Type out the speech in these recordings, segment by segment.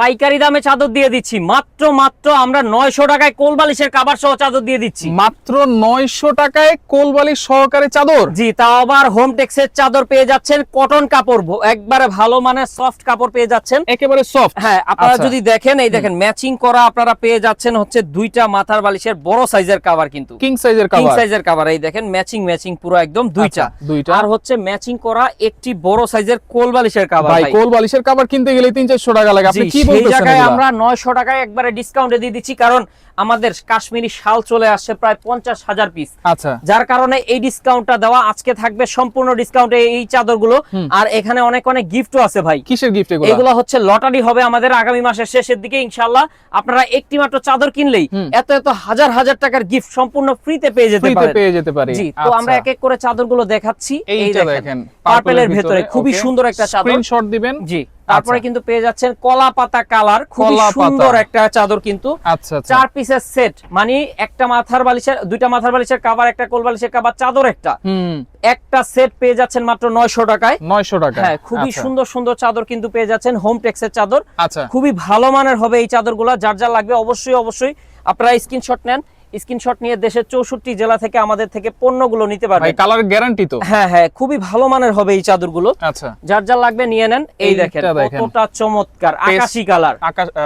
পাইকারি দামে চাদর দিয়ে দিচ্ছি। মাত্র মাত্র আমরা নয়শো টাকায় কোল বালিশের কাবার সহ চাদর দিয়ে দিচ্ছি। মাত্র নয়শো টাকায় কোলবালি সহকারে চাদর? জি তাও আবার হোম টেক্সের চাদর পেয়ে যাচ্ছেন কটন কাপড় একবারে ভালো মানের সফট কাপড় পেয়ে যাচ্ছেন। একেবারে সফট হ্যাঁ আপনারা আচ্ছা। যদি দেখেন এই দেখেন ম্যাচিং করা আপনারা পেয়ে যাচ্ছেন হচ্ছে দুইটা মাথার বালিশের বড় সাইজের কাভার কিন্তু। কিং সাইজের কিং সাইজের কাভার এই দেখেন ম্যাচিং ম্যাচিং পুরো একদম দুইটা আচ্ছা, দুইটা। আর হচ্ছে ম্যাচিং করা একটি বড় সাইজের কোল বালিশের কাভার ভাই কোল বালিশের কাভার কিনতে গেলে তিন চারশো টাকা লাগে। আপনি কি সেই জায়গায় আমরা নয়শো টাকায় একবারে ডিসকাউন্টে দিয়ে দিচ্ছি কারণ আমাদের কাশ্মীরি শাল চলে আসছে প্রায় পঞ্চাশ হাজার পিস আচ্ছা। যার কারণে এই ডিসকাউন্টটা দেওয়া আজকে থাকবে সম্পূর্ণ ডিসকাউন্টে এই চাদরগুলো। আর এখানে অনেক অনেক গিফটও আছে ভাই। কিসের গিফট এগুলো? এগুলো হচ্ছে লটারি হবে আমাদের আগামী মাসের শেষের দিকে ইনশাল্লাহ আপনারা একটি মাত্র চাদর কিনলেই এত এত হাজার হাজার টাকার গিফট সম্পূর্ণ ফ্রিতে পেয়ে যেতে পারেন। পেয়ে যেতে পারি। জি তো আমরা এক এক করে চাদরগুলো দেখাচ্ছি। এই দেখেন পার্পেলের ভেতরে খুবই সুন্দর একটা চাদর। স্ক্রিনশট দিবেন। জি। তারপরে আচ্ছা। কিন্তু পেয়ে যাচ্ছেন কলা পাতা কালার পাতা। সুন্দর একটা চাদর কিন্তু। আচ্ছা আচ্ছা। চার পিসের সেট মানে একটা মাথার বালিশের দুইটা মাথার বালিশের কাভার একটা কোল বালিশের কাবার চাদর একটা। হুম। একটা সেট পেয়ে যাচ্ছেন মাত্র নয়শো টাকায়। নয়শো টাকা হ্যাঁ খুবই সুন্দর সুন্দর চাদর কিন্তু পেয়ে যাচ্ছেন হোম টেক্সের চাদর। আচ্ছা। খুবই ভালো মানের হবে এই চাদর চাদরগুলো যার যা লাগবে অবশ্যই অবশ্যই আপনারা স্ক্রিনশট নেন। স্ক্রিনশট নিয়ে দেশের চৌষট্টি জেলা থেকে আমাদের থেকে পণ্যগুলো নিতে ভাই পারবেন কালার গ্যারান্টি তো। হ্যাঁ হ্যাঁ খুবই ভালো মানের হবে এই চাদরগুলো। আচ্ছা। যার যা লাগবে নিয়ে নেন এই দেখেন। কতটা চমৎকার আকাশি কালার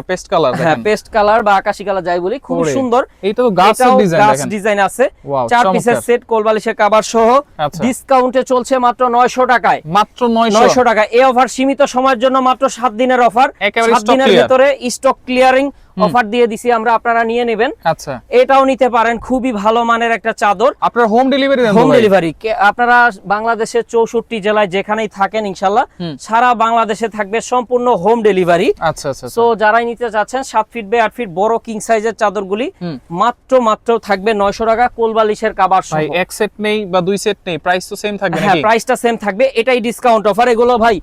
পেস্ট কালার হ্যাঁ পেস্ট কালার বা আকাশি কালার যাই বলি খুব সুন্দর। এইটা তো গাছের ডিজাইন গাছ ডিজাইন আছে। চার পিসের সেট কোলবালিশের কাবার সহ আচ্ছা। ডিসকাউন্টে চলছে মাত্র নয়শো টাকায়। মাত্র নয়শো। নয়শো টাকা এই অফার সীমিত সময়ের জন্য মাত্র সাত দিনের অফার একেবারে সাত দিনের clear। ভিতরে স্টক ক্লিয়ারিং অফার দিয়ে দিছি আমরা আপনারা নিয়ে নেবেন। আচ্ছা। এটাও নিতে পারেন খুবই ভালো মানের একটা চাদর। আপনার হোম ডেলিভারি দেন হোম ডেলিভারি আপনারা বাংলাদেশের চৌষট্টি জেলায় যেখানেই থাকেন ইনশাল্লাহ সারা বাংলাদেশে থাকবে সম্পূর্ণ হোম ডেলিভারি আচ্ছা আচ্ছা সো যারাই নিতে চাচ্ছেন সাত ফিট বাই আট ফিট বড় কিং সাইজের চাদরগুলি মাত্র মাত্র থাকবে নয়শো টাকা কোলবালিশের কাবার সহ। এক সেট নেই বা দুই সেট নেই প্রাইস তো সেম থাকবে হ্যাঁ প্রাইসটা সেম থাকবে এটাই ডিসকাউন্ট অফার এগুলো ভাই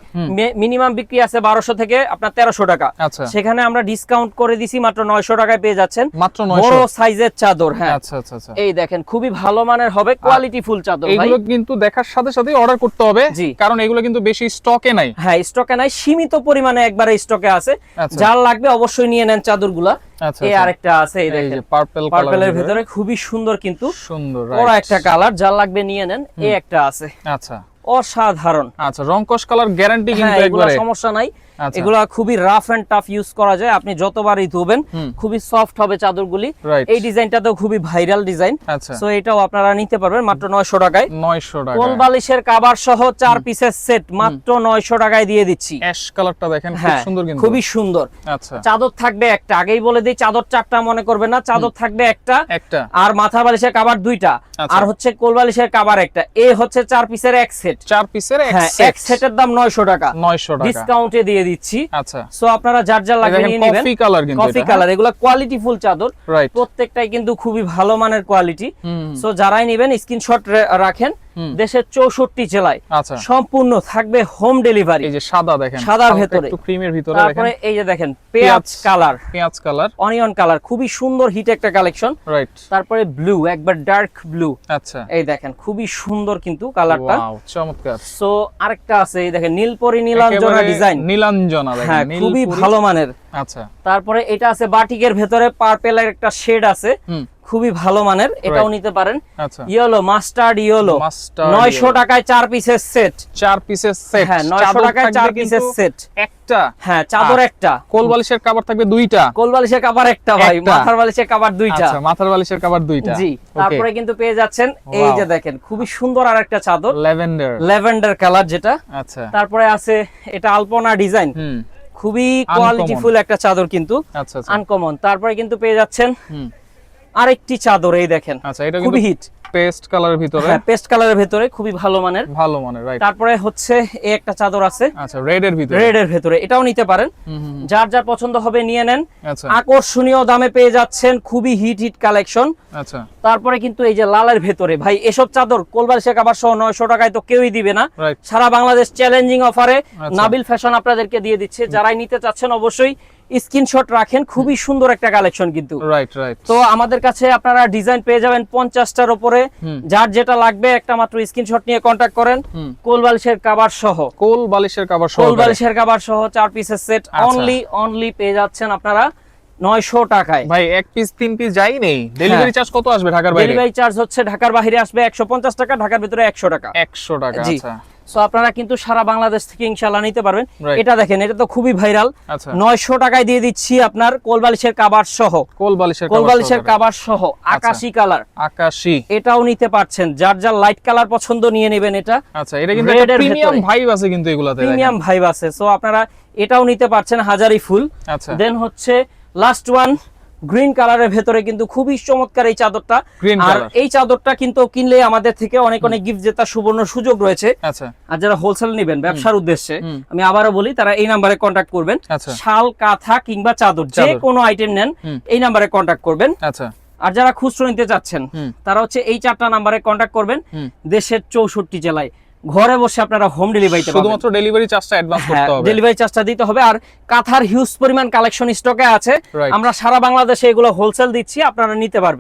মিনিমাম বিক্রি আছে বারোশো থেকে আপনার তেরোশো টাকা। আচ্ছা। সেখানে আমরা ডিসকাউন্ট করে দিছি মাত্র নয়শো টাকায় পেয়ে যাচ্ছেন। মাত্র বড় সাইজের চাদর হ্যাঁ। আচ্ছা আচ্ছা আচ্ছা। এই দেখেন খুবই ভালো মানের হবে কোয়ালিটি ফুল চাদর ভাই। এইগুলো কিন্তু দেখার সাথে সাথে অর্ডার করতে হবে। কারণ এগুলো কিন্তু বেশি স্টকে নাই। হ্যাঁ স্টকে নাই সীমিত পরিমাণে একবারে স্টকে আছে। আচ্ছা। যার লাগবে অবশ্যই নিয়ে নেন চাদরগুলা। আচ্ছা এই আচ্ছা। আরেকটা আছে এই দেখেন। পার্পল পার্পলের ভিতরে খুবই সুন্দর কিন্তু সুন্দর বড় একটা কালার যার লাগবে নিয়ে নেন এই একটা আছে। আচ্ছা। অসাধারণ। আচ্ছা রংকশ কালার গ্যারান্টি হ্যাঁ কিন্তু একবারে। সমস্যা নাই। এগুলা খুবই রাফ এন্ড টাফ ইউজ করা যায়। আপনি যতবারই ধুবেন খুবই সফট হবে চাদরগুলি. এই ডিজাইনটাতেও খুবই ভাইরাল ডিজাইন আচ্ছা। সো এটাও আপনারা নিতে পারবেন মাত্র নয়শো টাকায়। 900 টাকা কোল বালিশের কাবার সহ চার পিসের সেট মাত্র নয়শো টাকায় দিয়ে দিচ্ছি। অ্যাশ কালারটা দেখেন খুব হ্যাঁ সুন্দর কিন্তু। খুবই সুন্দর। আচ্ছা। চাদর থাকবে একটা। আগেই বলে দিই চাদর চারটা মনে করবেন না। চাদর থাকবে একটা। একটা। আর মাথা বালিশের কাবার দুইটা। আচ্ছা। আর হচ্ছে কোল বালিশের কাবার একটা। এ হচ্ছে চার পিসের এক সেট চার পিসের এক হ্যাঁ এক সেটের দাম নয়শো টাকা। 900 টাকা। ডিসকাউন্টে দিয়ে দিচ্ছি। আচ্ছা। সো আপনারা যার যার লাগবে নিয়ে নেবেন। কফি কালার কিন্তু কফি কালার এগুলো কোয়ালিটি ফুল চাদর। প্রত্যেকটাই কিন্তু খুবই ভালো মানের কোয়ালিটি সো যারাই নেবেন স্ক্রিনশট রাখেন। দেশের চৌষট্টি জেলায় আচ্ছা। সম্পূর্ণ থাকবে হোম ডেলিভারি এই যে সাদা দেখেন হালকা ভেতরে। একটু ক্রিমের ভিতরে দেখেন। তারপরে এই যে দেখেন পেঁয়াজ। কালার পেঁয়াজ কালার অনিয়ন কালার খুবই সুন্দর হিট একটা কালেকশন রাইট তারপরে ব্লু একবার ডার্ক ব্লু আচ্ছা। এই দেখেন খুবই সুন্দর কিন্তু কালারটা চমৎকার। সো আরেকটা আছে এই দেখেন নীলপরি নীলাঞ্জনা ডিজাইন নীলাঞ্জনা দেখেন হ্যাঁ খুবই ভালো মানের। আচ্ছা। তারপরে এটা আছে বাটিকের ভেতরে পার্পেলের একটা শেড আছে। খুবই ভালো মানের এটাও নিতে পারেন। আচ্ছা। ইয়েলো মাস্টার্ড ইয়েলো Mustard নয়শো yellow। টাকায় চার পিসের সেট চার পিসের সেট হ্যাঁ নয়শো টাকায় চার পিসের সেট একটা। হ্যাঁ চাদর একটা। কোল বালিশের কভার থাকবে দুইটা। কোল বালিশের কাবার একটা ভাই মাথার বালিশের কাবার দুইটা। আচ্ছা মাথার বালিশের কভার দুইটা। জি তারপরে কিন্তু পেয়ে যাচ্ছেন এই যে দেখেন খুবই সুন্দর আর একটা চাদর। ল্যাভেন্ডার ল্যাভেন্ডার কালার যেটা। আচ্ছা। তারপরে আছে এটা আলপনা ডিজাইন খুবই কোয়ালিটিফুল একটা চাদর কিন্তু। আচ্ছা আচ্ছা। আনকমন তারপরে কিন্তু পেয়ে যাচ্ছেন আরেকটি চাদর এই দেখেন। আচ্ছা এটা খুবই হিট পেস্ট কালারের ভিতরে? হ্যাঁ পেস্ট কালারের ভেতরে খুবই ভালো মানের। ভালো মানে রাইট তারপরে হচ্ছে এই একটা চাদর আছে। আচ্ছা রেড এর ভিতরে। রেড এর ভেতরে এটাও নিতে পারেন। যার যার পছন্দ হবে নিয়ে নেন। আচ্ছা। আকর্ষণীয় দামে পেয়ে যাচ্ছেন খুবই হিট হিট কালেকশন আচ্ছা। তারপরে কিন্তু এই যে লালের ভেতরে ভাই এসব চাদর কোলবালিশের কাবার সহ নয়শো টাকায় তো কেউই দিবে না। সারা বাংলাদেশ চ্যালেঞ্জিং অফারে। নাবিল ফ্যাশন আপনাদেরকে দিয়ে দিচ্ছে। যারাই নিতে চাচ্ছেন অবশ্যই স্ক্রিনশট রাখেন খুবই সুন্দর একটা কালেকশন কিন্তু। রাইট রাইট তো আমাদের কাছে আপনারা ডিজাইন পেয়ে যাবেন পঞ্চাশটার উপরে। যার যেটা লাগবে একটা মাত্র স্ক্রিনশট নিয়ে কন্ট্যাক্ট করেন। কোল বালিশের কাবার সহ। কোল বালিশের কাবার কোল বালিশের কাবার সহ চার পিসের সেট। অনলি অনলি পেয়ে যাচ্ছেন আপনারা নয়শো টাকায়। ভাই এক পিস তিন পিস যাই নেই। ডেলিভারি চার্জ কত আসবে ঢাকার বাইরে? ডেলিভারি চার্জ হচ্ছে ঢাকার বাইরে আসবে একশো পঞ্চাশ টাকা ঢাকার ভিতরে একশো টাকা। একশো টাকা জি। আচ্ছা। সো আপনারা কিন্তু সারা বাংলাদেশ থেকে ইনশাল্লাহ নিতে পারবেন। এটা দেখেন এটা তো খুবই ভাইরাল। আচ্ছা। নয়শো টাকায় দিয়ে দিচ্ছি আপনার কোল বালিশের কাবার সহ। কোল বালিশের কোল cover বালিশের সহকারে। কাবার সহ আকাশি কালার। আকাশি। এটাও নিতে পারছেন। যার যার লাইট কালার পছন্দ নিয়ে নেবেন এটা। আচ্ছা এটা কিন্তু একটা প্রিমিয়াম ভাইব আছে কিন্তু এগুলাতে প্রিমিয়াম ভাইব আছে। সো আপনারা এটাও নিতে পারছেন হাজারি ফুল। আচ্ছা। দেন হচ্ছে লাস্ট ওয়ান গ্রিন কালারের ভেতরে কিন্তু খুবই চমৎকার এই চাদরটা। আর এই চাদরটা কিন্তু কিনলে আমাদের থেকে অনেক অনেক গিফট জেতার সুবর্ণ সুযোগ রয়েছে। আচ্ছা। আর যারা হোলসেল নেবেন ব্যবসার উদ্দেশ্যে আমি আবারও বলি তারা এই নাম্বারে কন্ট্যাক্ট করবেন। আচ্ছা। শাল কাঁথা কিংবা চাদর যে কোনো আইটেম নেন এই নাম্বারে কন্ট্যাক্ট করবেন। আচ্ছা। আর যারা খুচরো নিতে চাচ্ছেন তারা হচ্ছে এই চারটা নাম্বারে কন্ট্যাক্ট করবেন। দেশের চৌষট্টি জেলায়। ঘরে বসে আপনারা হোম ডেলিভারি শুধুমাত্র ডেলিভারি চার্জটা অ্যাডভান্স করতে হবে। ডেলিভারি চার্জটা দিতে হবে। আর কাঁথার হিউজ পরিমাণ কালেকশন স্টকে আছে। আমরা সারা বাংলাদেশে এগুলো হোলসেল দিচ্ছি আপনারা নিতে পারবেন।